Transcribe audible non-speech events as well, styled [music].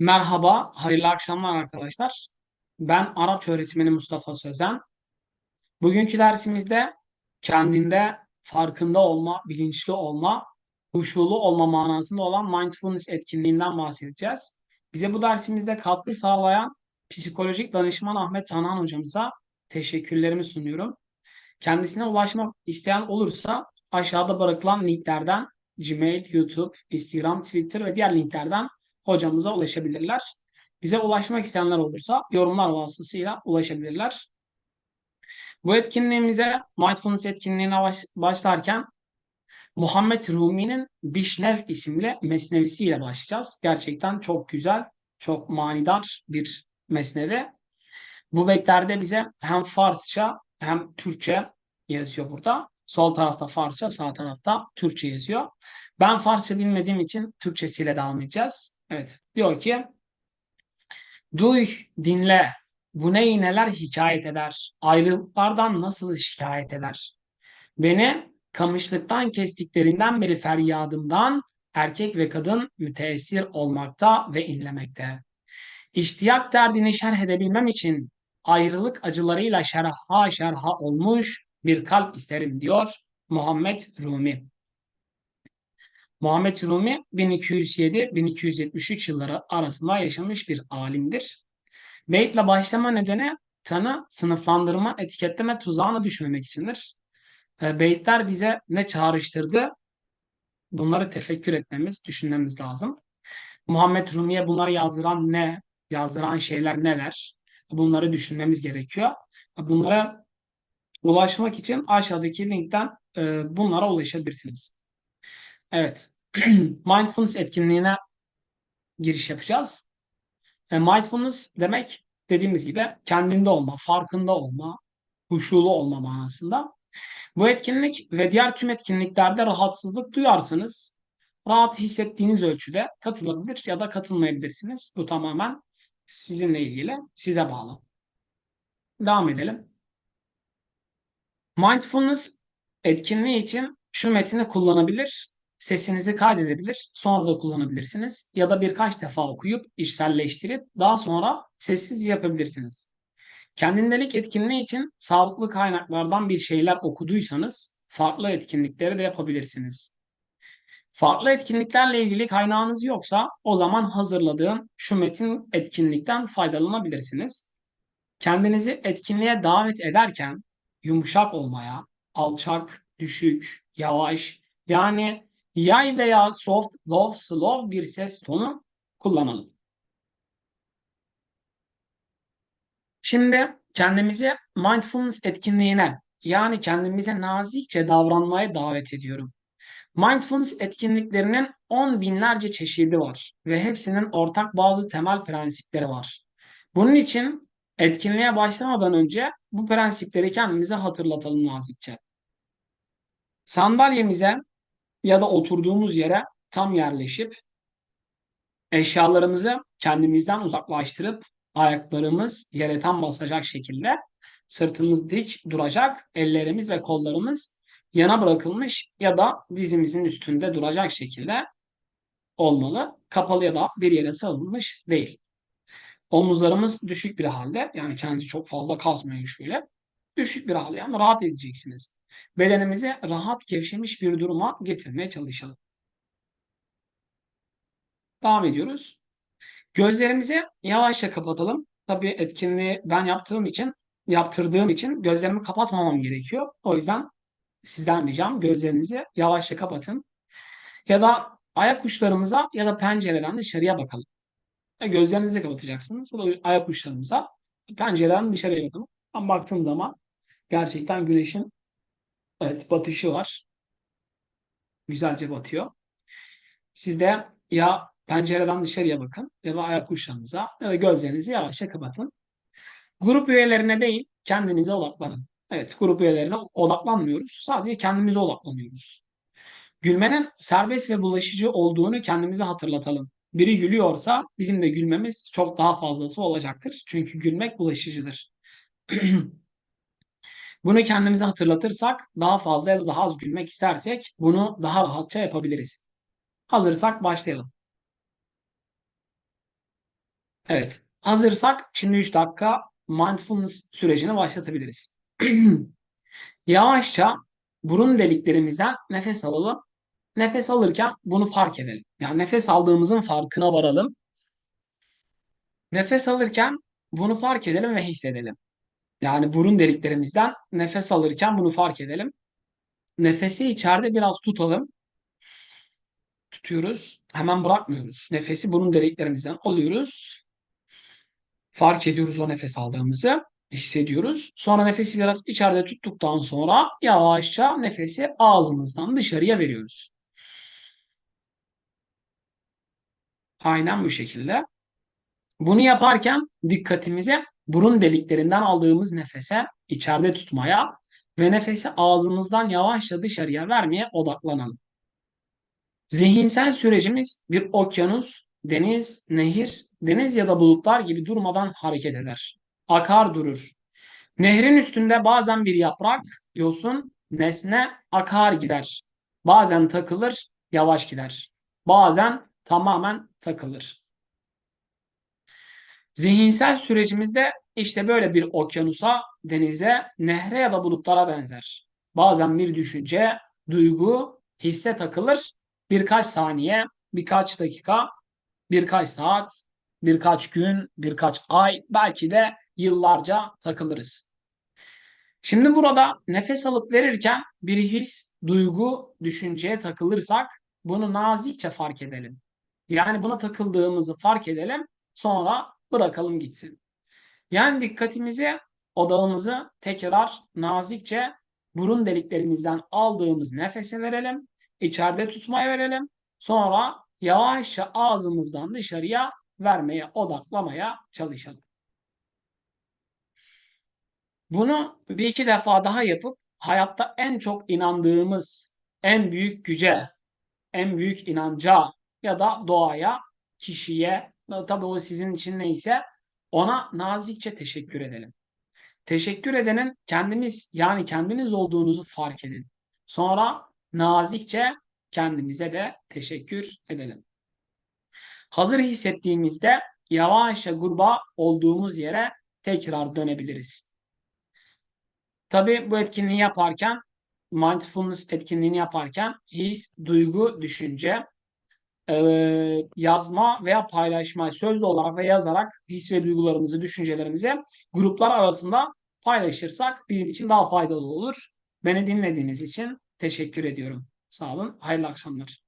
Merhaba, hayırlı akşamlar arkadaşlar. Ben Arapça öğretmeni Mustafa Sözen. Bugünkü dersimizde kendinde farkında olma, bilinçli olma, huşulu olma manasında olan mindfulness etkinliğinden bahsedeceğiz. Bize bu dersimizde katkı sağlayan psikolojik danışman Ahmet Tanan hocamıza teşekkürlerimi sunuyorum. Kendisine ulaşmak isteyen olursa aşağıda bırakılan linklerden Gmail, YouTube, Instagram, Twitter ve diğer linklerden hocamıza ulaşabilirler. Bize ulaşmak isteyenler olursa yorumlar vasıtasıyla ulaşabilirler. Bu etkinliğimize, Mindfulness etkinliğine baş, başlarken Muhammed Rumi'nin Bişnev isimli mesnevisiyle başlayacağız. Gerçekten çok güzel, çok manidar bir mesnevi. Bu beklerde bize hem Farsça hem Türkçe yazıyor burada. Sol tarafta Farsça, sağ tarafta Türkçe yazıyor. Ben Farsça bilmediğim için Türkçesiyle devam edeceğiz. Evet, diyor ki Duy, dinle, bu ne iğneler hikayet eder, ayrılıklardan nasıl şikayet eder. Beni kamışlıktan kestiklerinden beri feryadımdan erkek ve kadın müteessir olmakta ve inlemekte. İştiyak derdini şerh edebilmem için ayrılık acılarıyla şerha şerha olmuş bir kalp isterim diyor Muhammed Rumi. Muhammed Rumi 1207-1273 yılları arasında yaşamış bir alimdir. Beytle başlama nedeni tanı, sınıflandırma, etiketleme tuzağına düşmemek içindir. E, beytler bize ne çağrıştırdı? Bunları tefekkür etmemiz, düşünmemiz lazım. Muhammed Rumi'ye bunları yazdıran ne? Yazdıran şeyler neler? Bunları düşünmemiz gerekiyor. Bunlara ulaşmak için aşağıdaki linkten e, bunlara ulaşabilirsiniz. Evet. [clears throat] Mindfulness etkinliğine giriş yapacağız. E, mindfulness demek dediğimiz gibi kendinde olma, farkında olma, huşulu olma manasında. Bu etkinlik ve diğer tüm etkinliklerde rahatsızlık duyarsanız rahat hissettiğiniz ölçüde katılabilir ya da katılmayabilirsiniz. Bu tamamen sizinle ilgili, size bağlı. Devam edelim. Mindfulness etkinliği için şu metni kullanabilir, sesinizi kaydedebilir, sonra da kullanabilirsiniz. Ya da birkaç defa okuyup, içselleştirip daha sonra sessiz yapabilirsiniz. Kendindelik etkinliği için sağlıklı kaynaklardan bir şeyler okuduysanız farklı etkinlikleri de yapabilirsiniz. Farklı etkinliklerle ilgili kaynağınız yoksa o zaman hazırladığım şu metin etkinlikten faydalanabilirsiniz. Kendinizi etkinliğe davet ederken yumuşak olmaya, alçak, düşük, yavaş yani yay veya soft, low, slow bir ses tonu kullanalım. Şimdi kendimizi mindfulness etkinliğine yani kendimize nazikçe davranmaya davet ediyorum. Mindfulness etkinliklerinin on binlerce çeşidi var ve hepsinin ortak bazı temel prensipleri var. Bunun için etkinliğe başlamadan önce bu prensipleri kendimize hatırlatalım nazikçe. Sandalyemize ya da oturduğumuz yere tam yerleşip eşyalarımızı kendimizden uzaklaştırıp ayaklarımız yere tam basacak şekilde sırtımız dik duracak, ellerimiz ve kollarımız yana bırakılmış ya da dizimizin üstünde duracak şekilde olmalı. Kapalı ya da bir yere sarılmış değil. Omuzlarımız düşük bir halde yani kendi çok fazla kasmayın şöyle. Düşük bir halde yani rahat edeceksiniz. Bedenimizi rahat gevşemiş bir duruma getirmeye çalışalım. Devam ediyoruz. Gözlerimizi yavaşça kapatalım. Tabii etkinliği ben yaptığım için, yaptırdığım için gözlerimi kapatmamam gerekiyor. O yüzden sizden ricam gözlerinizi yavaşça kapatın. Ya da ayak uçlarımıza ya da pencereden dışarıya bakalım. E, gözlerinizi kapatacaksınız. Ayak uçlarımıza pencereden dışarıya bakalım. Ben baktığım zaman gerçekten güneşin evet, batışı var. Güzelce batıyor. Siz de ya pencereden dışarıya bakın ya da ayak uçlarınıza ya da gözlerinizi yavaşça kapatın. Grup üyelerine değil kendinize odaklanın. Evet grup üyelerine odaklanmıyoruz. Sadece kendimize odaklanıyoruz. Gülmenin serbest ve bulaşıcı olduğunu kendimize hatırlatalım. Biri gülüyorsa bizim de gülmemiz çok daha fazlası olacaktır. Çünkü gülmek bulaşıcıdır. [clears throat] Bunu kendimize hatırlatırsak daha fazla ya da daha az gülmek istersek bunu daha rahatça yapabiliriz. Hazırsak başlayalım. Evet. Hazırsak şimdi 3 dakika mindfulness sürecini başlatabiliriz. [clears throat] Yavaşça burun deliklerimizden nefes alalım. Nefes alırken bunu fark edelim. Yani nefes aldığımızın farkına varalım. Nefes alırken bunu fark edelim ve hissedelim. Yani burun deliklerimizden nefes alırken bunu fark edelim. Nefesi içeride biraz tutalım. Tutuyoruz. Hemen bırakmıyoruz. Nefesi burun deliklerimizden alıyoruz. Fark ediyoruz o nefes aldığımızı. Hissediyoruz. Sonra nefesi biraz içeride tuttuktan sonra yavaşça nefesi ağzımızdan dışarıya veriyoruz. Aynen bu şekilde. Bunu yaparken dikkatimizi burun deliklerinden aldığımız nefese içeride tutmaya ve nefesi ağzımızdan yavaşça dışarıya vermeye odaklanalım. Zihinsel sürecimiz bir okyanus, deniz, nehir, deniz ya da bulutlar gibi durmadan hareket eder. Akar durur. Nehrin üstünde bazen bir yaprak, yosun, nesne akar gider. Bazen takılır, yavaş gider. Bazen tamamen takılır. Zihinsel sürecimizde işte böyle bir okyanusa, denize, nehre ya da bulutlara benzer. Bazen bir düşünce, duygu, hisse takılır. Birkaç saniye, birkaç dakika, birkaç saat, birkaç gün, birkaç ay, belki de yıllarca takılırız. Şimdi burada nefes alıp verirken bir his, duygu, düşünceye takılırsak bunu nazikçe fark edelim. Yani buna takıldığımızı fark edelim, sonra bırakalım gitsin. Yani dikkatimizi, odağımızı tekrar nazikçe burun deliklerimizden aldığımız nefese verelim. içeride tutmaya verelim. Sonra yavaşça ağzımızdan dışarıya vermeye, odaklamaya çalışalım. Bunu bir iki defa daha yapıp hayatta en çok inandığımız en büyük güce, en büyük inanca ya da doğaya, kişiye, tabii o sizin için neyse ona nazikçe teşekkür edelim. Teşekkür edenin kendimiz yani kendiniz olduğunuzu fark edin. Sonra nazikçe kendimize de teşekkür edelim. Hazır hissettiğimizde yavaşça gruba olduğumuz yere tekrar dönebiliriz. Tabii bu etkinliği yaparken mindfulness etkinliğini yaparken his, duygu, düşünce yazma veya paylaşma sözlü olarak ve yazarak his ve duygularımızı, düşüncelerimizi gruplar arasında paylaşırsak bizim için daha faydalı olur. Beni dinlediğiniz için teşekkür ediyorum. Sağ olun. Hayırlı akşamlar.